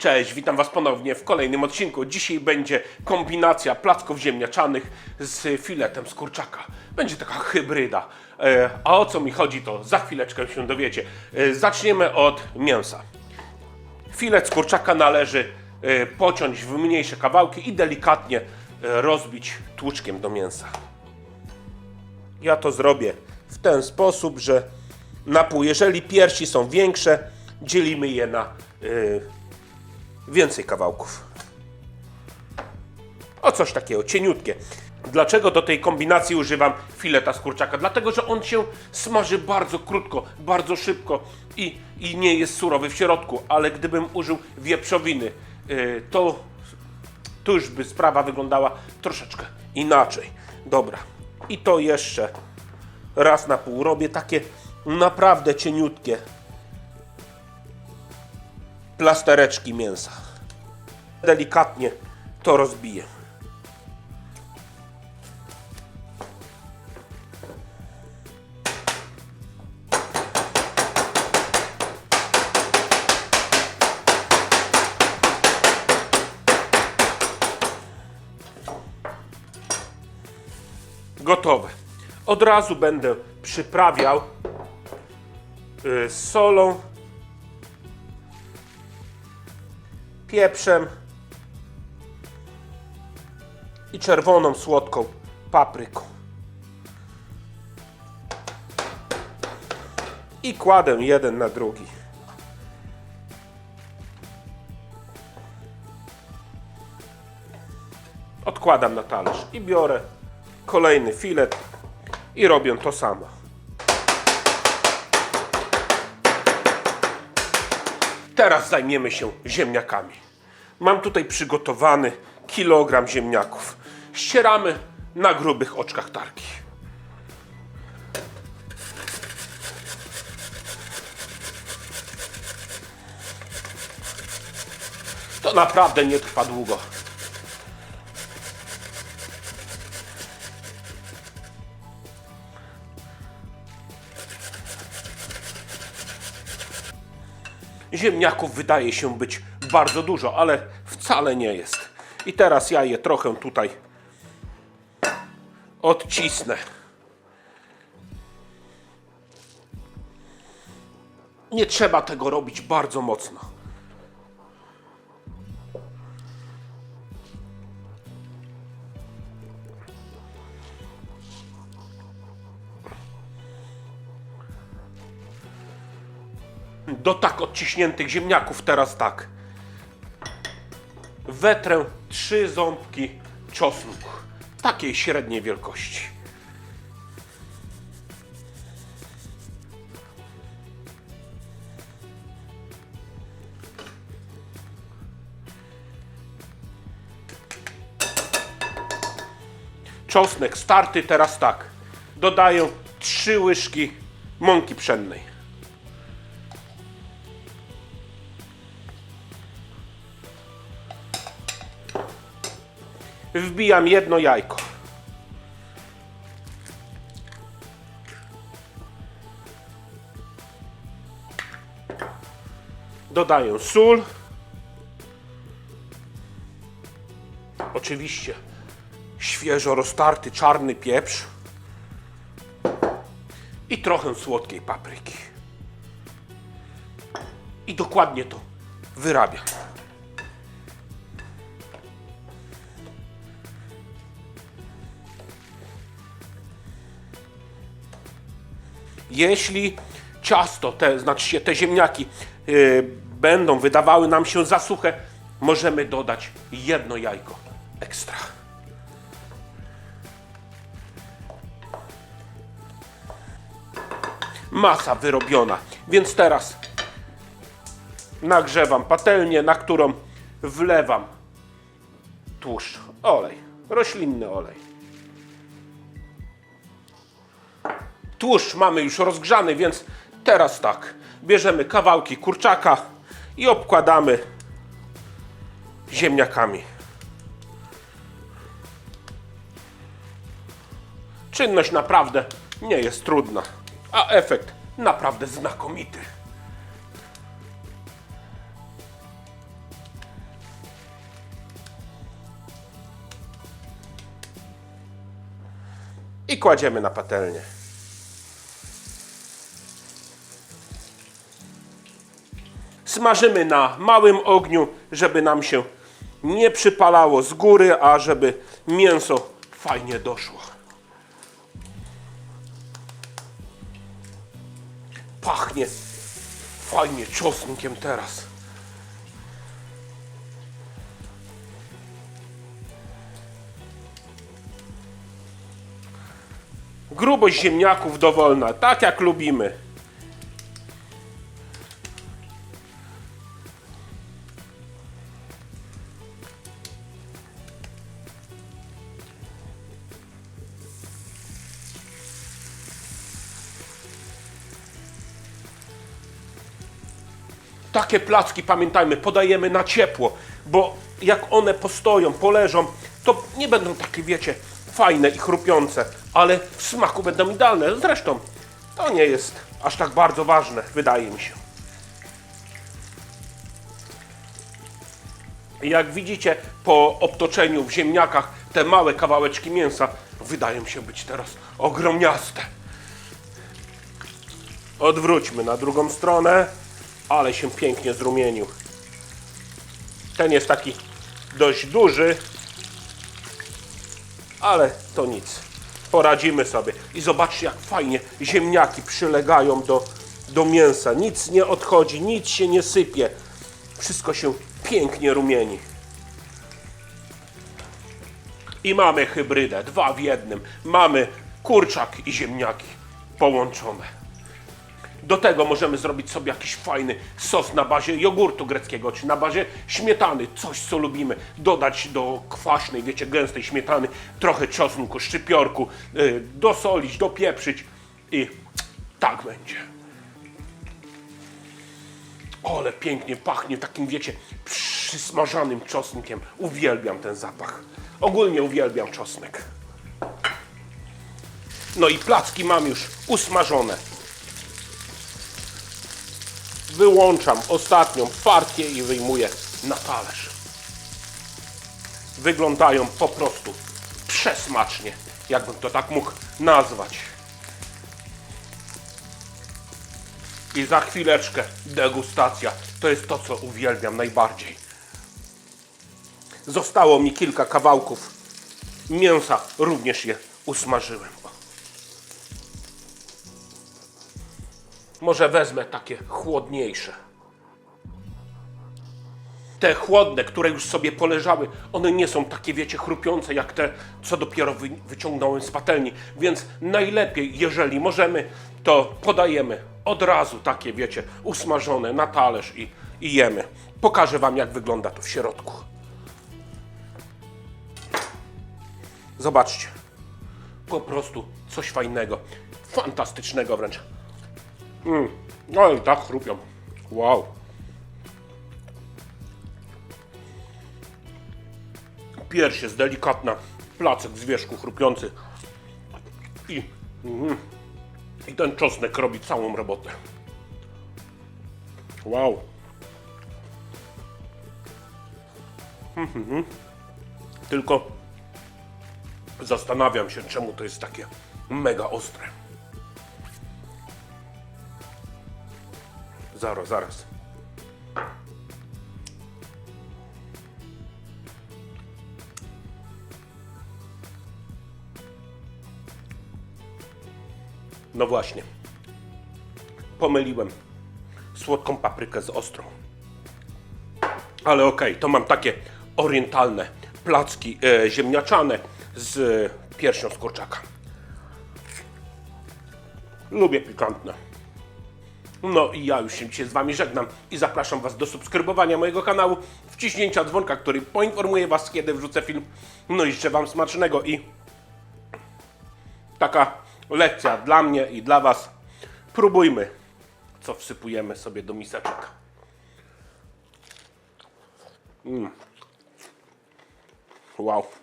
Cześć, witam Was ponownie w kolejnym odcinku. Dzisiaj będzie kombinacja placków ziemniaczanych z filetem z kurczaka. Będzie taka hybryda. E, a o co mi chodzi, to za chwileczkę się dowiecie. E, zaczniemy od mięsa. Filet z kurczaka należy e, pociąć w mniejsze kawałki i delikatnie rozbić tłuczkiem do mięsa. Ja to zrobię w ten sposób, że na pół, jeżeli piersi są większe, dzielimy je na więcej kawałków. O coś takiego, cieniutkie. Dlaczego do tej kombinacji używam fileta z kurczaka? Dlatego, że on się smaży bardzo krótko, bardzo szybko i, i nie jest surowy w środku, ale gdybym użył wieprzowiny, y, to, to już by sprawa wyglądała troszeczkę inaczej. Dobra, i to jeszcze raz na pół robię takie naprawdę cieniutkie plastereczki mięsa. Delikatnie to rozbiję. Gotowe. Od razu będę przyprawiał y, solą, pieprzem i czerwoną słodką papryką. I kładę jeden na drugi. Odkładam na talerz i biorę kolejny filet i robię to samo. Teraz zajmiemy się ziemniakami. Mam tutaj przygotowany kilogram ziemniaków. Ścieramy na grubych oczkach tarki. To naprawdę nie trwa długo. Ziemniaków wydaje się być bardzo dużo, ale wcale nie jest. I teraz ja je trochę tutaj odcisnę. Nie trzeba tego robić bardzo mocno. Do odciśniętych ziemniaków teraz tak. Wetrę trzy ząbki czosnku. Takiej średniej wielkości. Czosnek starty teraz tak. Dodaję trzy łyżki mąki pszennej. Wbijam jedno jajko. Dodaję sól. Oczywiście świeżo roztarty czarny pieprz i trochę słodkiej papryki. I dokładnie to wyrabiam. Jeśli ciasto, te, znaczy się te ziemniaki yy, będą wydawały nam się za suche, możemy dodać jedno jajko ekstra. Masa wyrobiona, więc teraz nagrzewam patelnię, na którą wlewam tłuszcz, olej, roślinny olej. Tłuszcz mamy już rozgrzany, więc teraz tak. Bierzemy kawałki kurczaka i obkładamy ziemniakami. Czynność naprawdę nie jest trudna, a efekt naprawdę znakomity. i kładziemy na patelnię. Smażymy na małym ogniu, żeby nam się nie przypalało z góry, a żeby mięso fajnie doszło. Pachnie fajnie czosnkiem teraz. Grubość ziemniaków dowolna, tak jak lubimy. Takie placki, pamiętajmy, podajemy na ciepło, bo jak one postoją, poleżą, to nie będą takie, wiecie, fajne i chrupiące, ale w smaku będą idealne. Zresztą to nie jest aż tak bardzo ważne, wydaje mi się. Jak widzicie po obtoczeniu w ziemniakach, te małe kawałeczki mięsa wydają się być teraz ogromniaste. Odwróćmy na drugą stronę, ale się pięknie zrumienił. Ten jest taki dość duży, ale to nic. Poradzimy sobie. I zobaczcie, jak fajnie ziemniaki przylegają do, do mięsa. Nic nie odchodzi, nic się nie sypie. Wszystko się pięknie rumieni. I mamy hybrydę, dwa w jednym. Mamy kurczak i ziemniaki połączone. Do tego możemy zrobić sobie jakiś fajny sos na bazie jogurtu greckiego, czy na bazie śmietany, coś co lubimy. Dodać do kwaśnej, wiecie, gęstej śmietany trochę czosnku, szczypiorku, yy, dosolić, dopieprzyć i tak będzie. Ale pięknie pachnie takim, wiecie, przysmażanym czosnkiem. Uwielbiam ten zapach. Ogólnie uwielbiam czosnek. No i placki mam już usmażone. Wyłączam ostatnią partię i wyjmuję na talerz. Wyglądają po prostu przesmacznie, jakbym to tak mógł nazwać. I za chwileczkę degustacja. To jest to, co uwielbiam najbardziej. Zostało mi kilka kawałków mięsa, również je usmażyłem. Może wezmę takie chłodniejsze. Te chłodne, które już sobie poleżały, one nie są takie, wiecie, chrupiące jak te, co dopiero wy, wyciągnąłem z patelni. Więc najlepiej, jeżeli możemy, to podajemy od razu takie, wiecie, usmażone na talerz i, i jemy. Pokażę Wam, jak wygląda to w środku. Zobaczcie. Po prostu coś fajnego. Fantastycznego wręcz. Mm. No i tak chrupią. Wow. Pierś jest delikatna. Placek z wierzchu chrupiący. I, mm, I ten czosnek robi całą robotę. Wow. Mhm. Tylko zastanawiam się, czemu to jest takie mega ostre. Zaraz, zaraz. No właśnie. Pomyliłem słodką paprykę z ostrą. Ale okej, to mam takie orientalne placki e, ziemniaczane z e, piersią z kurczaka. Lubię pikantne. No i ja już się dzisiaj z Wami żegnam i zapraszam Was do subskrybowania mojego kanału, wciśnięcia dzwonka, który poinformuje Was, kiedy wrzucę film. No i życzę Wam smacznego i taka lekcja dla mnie i dla Was. Próbujmy, co wsypujemy sobie do miseczek. Mm. Wow.